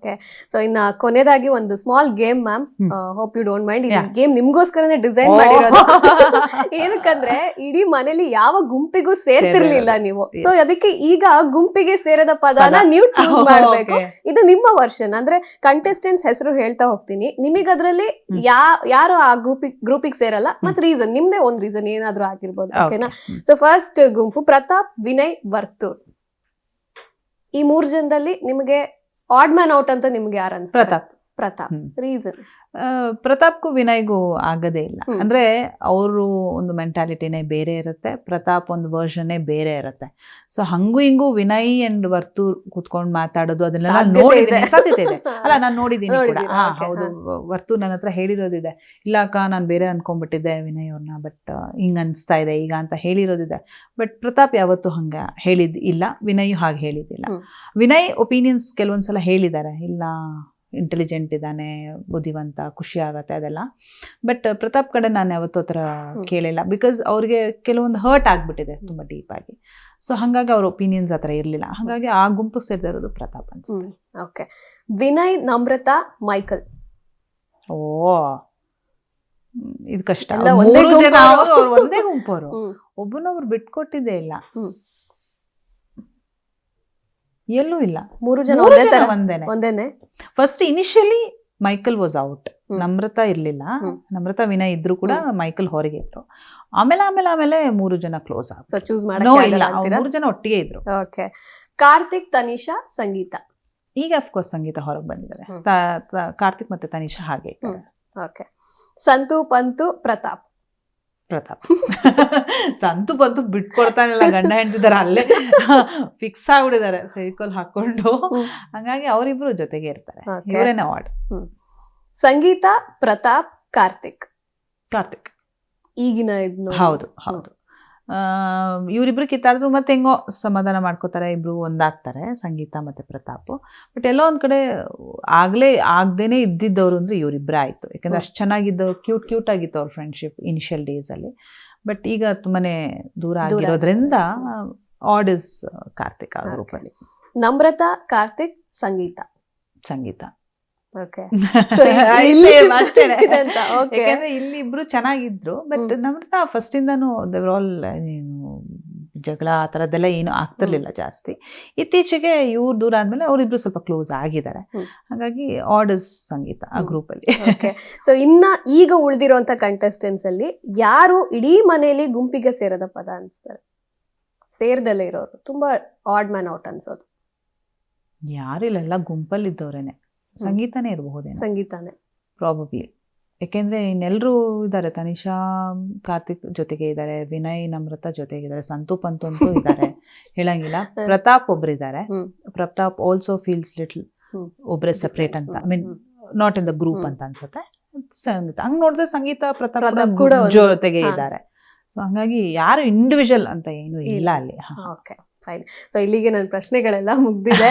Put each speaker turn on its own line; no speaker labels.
Okay so ಇನ್ನ ಕೊನೆದಾಗಿ ಒಂದು small game ma'am. Hope you don't mind ಈ ಗೇಮ್ ನಿಮ್ಗೋಸ್ಕರನೇ ಡಿಸೈನ್ ಮಾಡಿರೋದು. ಏನಕ್ಕಂದ್ರೆ ಇಡೀ ಮನೇಲಿ ಯಾವ ಗುಂಪಿಗೂ ಸೇರ್ತಿರ್ಲಿಲ್ಲ ನೀವು. ಸೊ ಅದಕ್ಕೆ ಈಗ ಗುಂಪಿಗೆ ಸೇರದ ಪದಾನ
ಪದ.
ನೀವು ಚೂಸ್ ಮಾಡ್ಬೇಕು. ಇದು ನಿಮ್ಮ ವರ್ಷನ್ ಅಂದ್ರೆ ಕಂಟೆಸ್ಟೆಂಟ್ಸ್ ಹೆಸರು ಹೇಳ್ತಾ ಹೋಗ್ತೀನಿ. ನಿಮಗೆ ಅದರಲ್ಲಿ ಯಾ ಯಾರು ಆ ಗ್ರೂಪಿಗೆ ಗ್ರೂಪಿಗೆ ಸೇರಲ್ಲ ಮತ್ ರೀಸನ್ ನಿಮ್ದೇ ಒಂದ್ ರೀಸನ್ ಏನಾದ್ರೂ ಆಗಿರ್ಬೋದು ಓಕೆನಾ. ಸೊ ಫಸ್ಟ್ ಗುಂಪು ಪ್ರತಾಪ್ ವಿನಯ್ ವರ್ತೂರ್. ಈ ಮೂರ್ ಜನದಲ್ಲಿ ನಿಮಗೆ ಆಡ್ ಮ್ಯಾನ್ ಔಟ್ ಅಂತ ನಿಮ್ಗೆ ಯಾರು ಅನ್ಸುತ್ತೆ?
ಪ್ರತಾಪ್.
ಪ್ರತಾಪ್. ರೀಸನ್
ಪ್ರತಾಪ್ಗೂ ವಿನಯ್ಗೂ ಆಗದೇ ಇಲ್ಲ. ಅಂದ್ರೆ ಅವರು ಒಂದು ಮೆಂಟಾಲಿಟಿನೇ ಬೇರೆ ಇರುತ್ತೆ ಪ್ರತಾಪ್ ಒಂದು ವರ್ಷನ್ನೇ ಬೇರೆ ಇರುತ್ತೆ. ಸೊ ಹಂಗೂ ಹಿಂಗೂ ವಿನಯ್ ಅಂಡ್ ವರ್ತು ಕೂತ್ಕೊಂಡು ಮಾತಾಡೋದು ಅದನ್ನೆಲ್ಲ ನೋಡಿದ್ದೀನಿ ಸಾಧ್ಯತೆ ಇದೆ. ಅಲ್ಲ ನಾನು ನೋಡಿದ್ದೀನಿ ಕೂಡ? ಹಾ ಹೌದು. ವರ್ತು ನನ್ನ ಹತ್ರ ಹೇಳಿರೋದಿದೆ ಇಲ್ಲ ಅಕ್ಕ ನಾನು ಬೇರೆ ಅನ್ಕೊಂಡ್ಬಿಟ್ಟಿದ್ದೆ ವಿನಯ್ ಅವ್ರನ್ನ ಬಟ್ ಹಿಂಗ್ ಅನ್ಸ್ತಾ ಇದೆ ಈಗ ಅಂತ ಹೇಳಿರೋದಿದೆ. ಬಟ್ ಪ್ರತಾಪ್ ಯಾವತ್ತೂ ಹಂಗ ಹೇಳಿದ್ ಇಲ್ಲ ವಿನಯ್ ಹಾಗೆ ಹೇಳಿದ್ದಿಲ್ಲ. ವಿನಯ್ ಒಪಿನಿಯನ್ಸ್ ಕೆಲವೊಂದ್ಸಲ ಹೇಳಿದ್ದಾರೆ ಇಲ್ಲ ಇಂಟೆಲಿಜೆಂಟ್ ಇದ್ದಾನೆ ಬುದ್ಧಿವಂತ ಖುಷಿ ಆಗತ್ತೆ ಅದೆಲ್ಲ. ಬಟ್ ಪ್ರತಾಪ್ ಕಡೆ ನಾನು ಯಾವತ್ತೂ ಥರ. ಕೇಳಿಲ್ಲ. ಬಿಕಾಸ್ ಅವ್ರಿಗೆ ಕೆಲವೊಂದು ಹರ್ಟ್ ಆಗ್ಬಿಟ್ಟಿದೆ ತುಂಬ ಡೀಪ್ ಆಗಿ. ಸೊ ಹಾಗಾಗಿ ಅವ್ರ ಒಪಿನಿಯನ್ಸ್ ಆ ಥರ ಇರಲಿಲ್ಲ. ಹಾಗಾಗಿ ಆ ಗುಂಪು ಸೇರಿದಿರೋದು ಪ್ರತಾಪ್ ಅನ್ಸುತ್ತೆ.
Okay Vinay Namrata Michael.
ಓ. ಇದು ಕಷ್ಟ.
ಒಂದೇ
ಜನ
ಗುಂಪವ್ರು.
ಒಬ್ಬನೊಬ್ರು ಬಿಟ್ಕೊಟ್ಟಿದ್ದೇ ಇಲ್ಲ. ಎಲ್ಲೂ ಇಲ್ಲ.
ಮೂರು ಜನ
ಮೂರು
ಒಂದೇ
ಜನ
ತರ.
ಒಂದೇನೆ.
ಒಂದೇನೆ.
First initially Michael was out. Namrata ಇರ್ಲಿಲ್ಲ. ನಮ್ರತಾ ವಿನಯ್ ಇದ್ರು ಕೂಡ ಮೈಕಲ್ ಹೊರಗೆ ಇದ್ರು. ಆಮೇಲೆ ಆಮೇಲೆ ಆಮೇಲೆ ಮೂರು ಜನ ಕ್ಲೋಸ್
ಸೊ ಚೂಸ್
ಇಲ್ಲ. ಅವ್ರು ಮೂರು ಜನ ಒಟ್ಟಿಗೆ ಇದ್ರು.
ಓಕೆ ಕಾರ್ತಿಕ್ ತನಿಷಾ ಸಂಗೀತ?
ಈಗ ಅಫ್ಕೋರ್ಸ್ ಸಂಗೀತ ಹೊರಗೆ ಬಂದಿದ್ದಾರೆ. ತ- ತ- ಕಾರ್ತಿಕ್ ಮತ್ತೆ ತನಿಷಾ ಹಾಗೆ ಇದ್ದಾರೆ.
ಓಕೆ ಸಂತು ಪಂತು ಪ್ರತಾಪ್.
ಪ್ರತಾಪ್. ಸಂತು ಬಂತು ಬಿಟ್ಕೊಡ್ತಾನಿಲ್ಲ ಗಂಡ ಹೆಂಡ್ತಿದ್ದಾರೆ ಅಲ್ಲೇ. ಫಿಕ್ಸ್ ಆಗ್ಬಿಟ್ಟಿದ್ದಾರೆ ಸೈಕಲ್ ಹಾಕೊಂಡು. ಹಂಗಾಗಿ ಅವರಿಬ್ರು ಜೊತೆಗೆ ಇರ್ತಾರೆ. ಇವರೇನೆ ಅವಾರ್ಡ್
ಸಂಗೀತ ಪ್ರತಾಪ್ ಕಾರ್ತಿಕ್.
ಕಾರ್ತಿಕ್.
ಈಗಿನ
ಹೌದು ಹೌದು. ಇವರಿಬ್ರು ಕಿತ್ತಾಡಿದ್ರು ಮತ್ತೆ ಹೆಂಗೋ ಸಮಾಧಾನ ಮಾಡ್ಕೋತಾರೆ ಇಬ್ರು ಒಂದಾಗ್ತಾರೆ ಸಂಗೀತ ಮತ್ತೆ ಪ್ರತಾಪ್. ಬಟ್ ಎಲ್ಲೋ ಒಂದ್ ಕಡೆ ಆಗ್ಲೇ ಆಗ್ದೇನೆ ಇದ್ದಿದ್ದವ್ರು ಅಂದ್ರೆ ಇವರಿಬ್ಬರೇ ಆಯ್ತು ಯಾಕಂದ್ರೆ ಅಷ್ಟು ಚೆನ್ನಾಗಿದ್ದವ್ರು ಕ್ಯೂಟ್ ಕ್ಯೂಟ್ ಆಗಿತ್ತು ಅವ್ರ ಫ್ರೆಂಡ್ಶಿಪ್ ಇನಿಷಿಯಲ್ ಡೇಸ್ ಅಲ್ಲಿ. ಬಟ್ ಈಗ ತುಂಬಾನೇ ದೂರ
ದೂರ
ಆಗಿರೋದ್ರಿಂದ ಆಡ್ ಇಸ್ ಕಾರ್ತಿಕ್ ಆ. ಗ್ರೂಪಲ್ಲಿ
ನಮ್ರತಾ ಕಾರ್ತಿಕ್ ಸಂಗೀತ.
ಸಂಗೀತ. ಯಾಕಂದ್ರೆ ಇಲ್ಲಿ ಇಬ್ರು ಚೆನ್ನಾಗಿದ್ರು ಬಟ್ ನಮ್ದ ಫಸ್ಟ್ ಇಂದಾನು ದೇವರ್ ಆಲ್ ಏನು ಜಗಳ ಆ ಥರದ್ದೆಲ್ಲ ಏನು ಆಗ್ತಿರ್ಲಿಲ್ಲ ಜಾಸ್ತಿ. ಇತ್ತೀಚೆಗೆ ಇವ್ರು ದೂರ ಆದ್ಮೇಲೆ ಅವರಿಬ್ರು ಸ್ವಲ್ಪ ಕ್ಲೋಸ್ ಆಗಿದ್ದಾರೆ. ಹಾಗಾಗಿ ಆರ್ಡರ್ಸ್ ಸಂಗೀತ ಆ
ಗ್ರೂಪಲ್ಲಿ
ಗ್ರೂಪ್ ಅಲ್ಲಿ.
ಓಕೆ ಸೊ ಇನ್ನ ಈಗ ಉಳಿದಿರುವಂತ ಕಂಟೆಸ್ಟೆಂಟ್ಸ್ ಅಲ್ಲಿ ಯಾರು ಇಡೀ ಮನೆಯಲ್ಲಿ ಗುಂಪಿಗೆ ಸೇರದ ಪದ ಅನ್ಸ್ತಾರೆ? ಸೇರ್ದಲ್ಲೇ ಇರೋರು. ತುಂಬಾ ಆಡ್ ಮ್ಯಾನ್ ಔಟ್ ಅನ್ಸೋದು.
ಯಾರಿಲ್ಲ ಗುಂಪಲ್ಲಿ ಗುಂಪಲ್ಲಿದ್ದವ್ರೇನೆ. ಸಂಗೀತನೇ ಇರಬಹುದೇ
ಸಂಗೀತನೇ.
ಪ್ರಾಬಬ್ಲಿ ಯಾಕೆಂದ್ರೆ ಇನ್ನೆಲ್ಲರೂ ಇದ್ದಾರೆ ತನಿಷಾ ಕಾರ್ತಿಕ್ ಜೊತೆಗೆ ಇದ್ದಾರೆ ವಿನಯ್ ನಮ್ರತ ಜೊತೆಗೆ ಇದ್ದಾರೆ ಸಂತು ಪಂತು ಅಂತೂ ಇದ್ದಾರೆ. ಹೇಳಂಗಿಲ್ಲ. Pratap ಒಬ್ರಿದ್ದಾರೆ. Pratap also feels little. ಒಬ್ರೆ separate ಅಂತ. I mean not in the group ಅಂತ ಅನ್ಸುತ್ತೆ. ಸಂಗೀತ ಹಂಗ್ ನೋಡಿದ್ರೆ ಸಂಗೀತ ಪ್ರತಾಪ್ ಕೂಡ ಜೊತೆಗೆ. ಇದ್ದಾರೆ. ಸೊ ಹಂಗಾಗಿ ಯಾರು ಇಂಡಿವಿಜುವಲ್ ಅಂತ ಏನು ಇಲ್ಲ
ಇಲ್ಲ.
ಅಲ್ಲಿ.
ಓಕೆ ಫೈನ್ ಸೊ ಇಲ್ಲಿಗೆ ನನ್ನ ಪ್ರಶ್ನೆಗಳೆಲ್ಲ ಮುಗ್ದಿದೆ.